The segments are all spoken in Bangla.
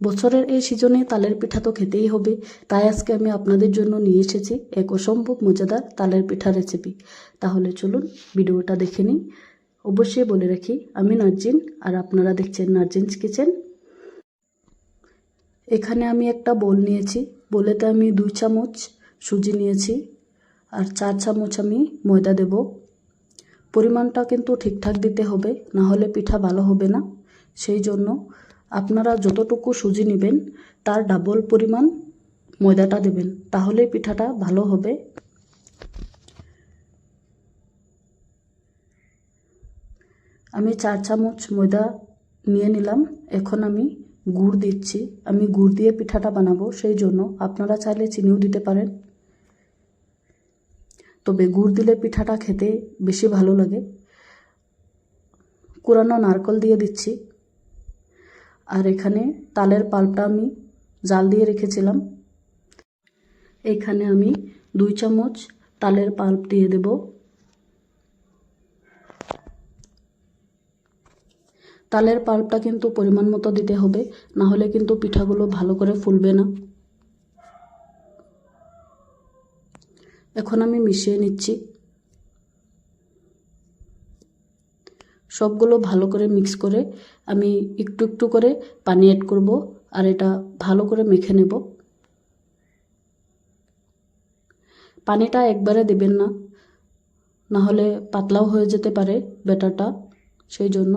বছরের এই সিজনে তালের পিঠা তো খেতেই হবে। তাই আজকে আমি আপনাদের জন্য নিয়ে এসেছি এক অসম্ভব মজাদার তালের পিঠা রেসিপি তাহলে চলুন ভিডিওটা দেখে নিই। অবশ্যই বলে রাখি, আমি নার্জিন আর আপনারা দেখছেন নার্জিনস কিচেন। এখানে আমি একটা বোল নিয়েছি। বোলেতে আমি দুই চামচ সুজি নিয়েছি আর চার চামচ আমি ময়দা দেব। পরিমাণটা কিন্তু ঠিকঠাক দিতে হবে, না হলে পিঠা ভালো হবে না। সেই জন্য আপনারা যতটুকু সুজি নেবেন, তার ডাবল পরিমাণ ময়দাটা দেবেন তাহলে পিঠাটা ভালো হবে। আমি চার চামচ ময়দা নিয়ে নিলাম, এখন আমি গুড় দিচ্ছি। আমি গুড় দিয়ে পিঠাটা বানাবো, সেই জন্য আপনারা চাইলে চিনিও দিতে পারেন। তবে গুড় দিলে পিঠাটা খেতে বেশি ভালো লাগে। কুরানো নারকল দিয়ে দিচ্ছি। আর এখানে তালের পাল্পটা আমি জাল দিয়ে রেখেছিলাম। এখানে আমি দুই চামচ তালের পাল্প দিয়ে দেব। তালের পাল্পটা কিন্তু পরিমাণ মতো দিতে হবে, না হলে কিন্তু পিঠাগুলো ভালো করে ফুলবে না। এখন আমি মিশিয়ে নিচ্ছি। সবগুলো ভালো করে মিক্স করে আমি একটু একটু করে পানি অ্যাড করব, আর এটা ভালো করে মেখে নেব। পানিটা একবারে দেবেন না না হলে পাতলাও হয়ে যেতে পারে ব্যাটারটা, সেই জন্য।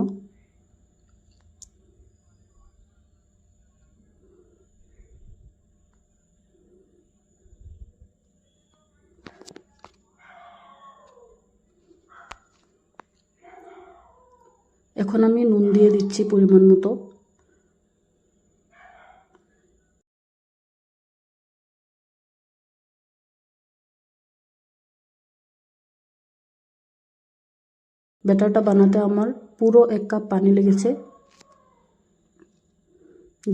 এখন আমি নুন দিয়ে দিচ্ছি পরিমাণ মতো। ব্যাটারটা বানাতে আমার পুরো এক কাপ পানি লেগেছে।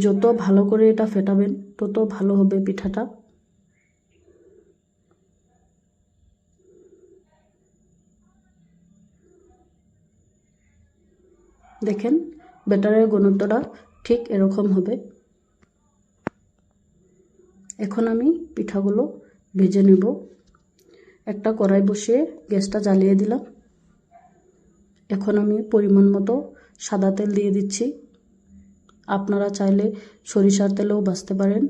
যত ভালো করে এটা ফেটাবেন, তত ভালো হবে পিঠাটা। দেখেন, ব্যাটারের ঘনত্বটা ঠিক এরকম হবে। এখন আমি পিঠাগুলো ভেজে নেব। একটা কড়াই বসিয়ে গ্যাসটা জ্বালিয়ে দিলাম। এখন আমি পরিমাণ মতো সাদা তেল দিয়ে দিচ্ছি। আপনারা চাইলে সরিষার তেলেও বাঁচতে পারেন।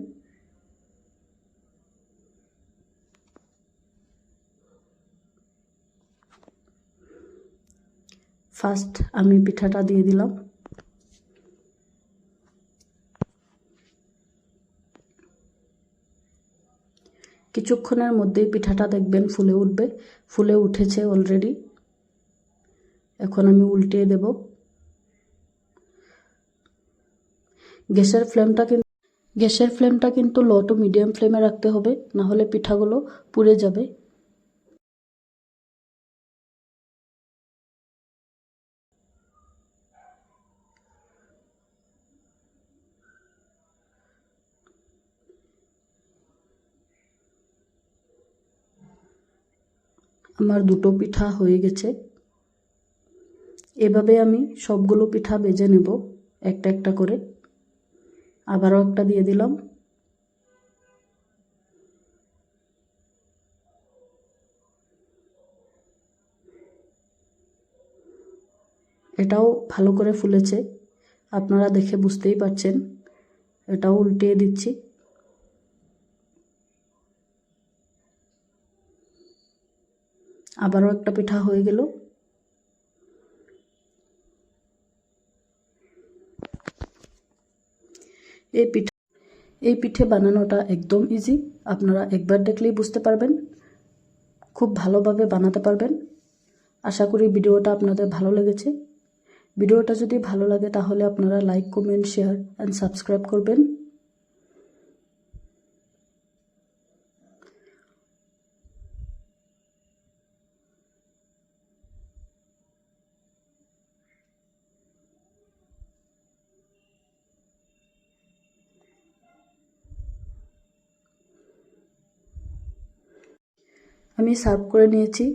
ফার্স্ট আমি পিঠাটা দিয়ে দিলাম। কিছুক্ষণের মধ্যেই পিঠাটা দেখবেন ফুলে উঠবে। ফুলে উঠেছে অলরেডি এখন আমি উল্টিয়ে দেব। গ্যাসের ফ্লেমটা কিন্তু গ্যাসের ফ্লেমটা কিন্তু লো টু মিডিয়াম ফ্লেমে রাখতে হবে না হলে পিঠাগুলো পুড়ে যাবে। আমার দুটো পিঠা হয়ে গেছে। এভাবে আমি সবগুলো পিঠা বেজে নেব একটা একটা করে। আবারও একটা দিয়ে দিলাম। এটাও ভালো করে ফুলেছে। আপনারা দেখে বুঝতেই পারছেন। এটাও উল্টিয়ে দিচ্ছি। আবারও একটা পিঠা হয়ে গেল। এই পিঠা, এই পিঠে বানানোটা একদম ইজি আপনারা একবার দেখলেই বুঝতে পারবেন, খুব ভালোভাবে বানাতে পারবেন। আশা করি ভিডিওটা আপনাদের ভালো লেগেছে। ভিডিওটা যদি ভালো লাগে তাহলে আপনারা like comment share and subscribe করবেন। আমি সার্ভ করে নিয়েছি।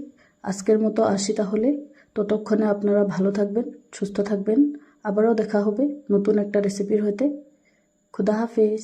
আজকের মতো আসি তাহলে। ততক্ষণে আপনারা ভালো থাকবেন, সুস্থ থাকবেন। আবারও দেখা হবে নতুন একটা রেসিপির হতে। খুদা হাফেজ।